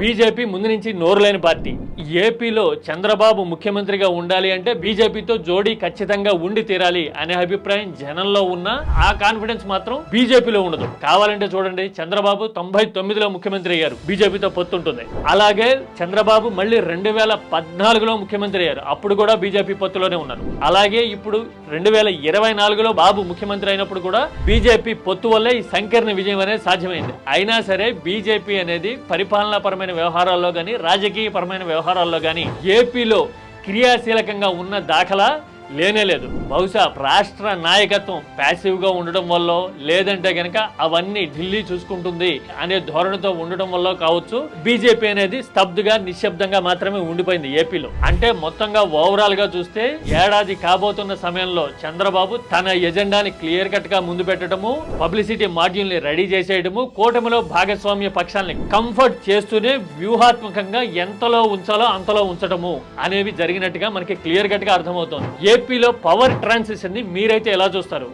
BJP ముందు నుంచి నోరులేని పార్టీ. ఏపీలో చంద్రబాబు ముఖ్యమంత్రిగా ఉండాలి అంటే బీజేపీతో జోడీ ఖచ్చితంగా ఉండి తీరాలి అనే అభిప్రాయం జనంలో ఉన్న ఆ కాన్ఫిడెన్స్ మాత్రం బీజేపీలో ఉండదు. కావాలంటే చూడండి చంద్రబాబు తొంభై తొమ్మిదిలో ముఖ్యమంత్రి అయ్యారు. బీజేపీతో పొత్తుంటుంది. అలాగే చంద్రబాబు మళ్ళీ రెండు వేల పద్నాలుగులో ముఖ్యమంత్రి అయ్యారు. అప్పుడు కూడా బీజేపీ పొత్తులోనే ఉన్నారు. అలాగే ఇప్పుడు రెండు వేల ఇరవై నాలుగులో బాబు ముఖ్యమంత్రి అయినప్పుడు కూడా బీజేపీ పొత్తు వల్లే ఈ సంకీర్ణ విజయం అనేది సాధ్యమైంది. అయినా సరే బీజేపీ అనేది పరిపాలనాపరమైన వ్యవహారాల్లో కానీ రాజకీయ పరమైన వ్యవహారాల్లో కానీ ఏపీలో క్రియాశీలకంగా ఉన్న దాఖలా లేనే లేదు. బహుశా రాష్ట్ర నాయకత్వం ప్యాసివ్గా ఉండటం ఉండడం వల్ల లేదంటే గనక అవన్నీ ఢిల్లీ చూసుకుంటుంది అనే ధోరణితో ఉండడం వల్ల కావచ్చు. బీజేపీ అనేది స్తబ్దుగా నిశ్శబ్దంగా మాత్రమే ఉండిపోయింది ఏపీలో. అంటే మొత్తంగా ఓవరాల్గా చూస్తే ఏడాది కాబోతున్న సమయంలో చంద్రబాబు తన ఎజెండాని క్లియర్ కట్గా ముందు పెట్టడము పబ్లిసిటీ మాడ్యూల్ని రెడీ చేసేయడము కూటమిలో భాగస్వామ్య పక్షాలని కంఫర్ట్ చేస్తూనే వ్యూహాత్మకంగా ఎంతలో ఉంచాలో అంతలో ఉంచడము అనేవి జరిగినట్టుగా మనకి క్లియర్ కట్గా అర్థమవుతోంది. ఏపీలో పవర్ ట్రాన్సిషన్ని మీరైతే ఎలా చూస్తారు?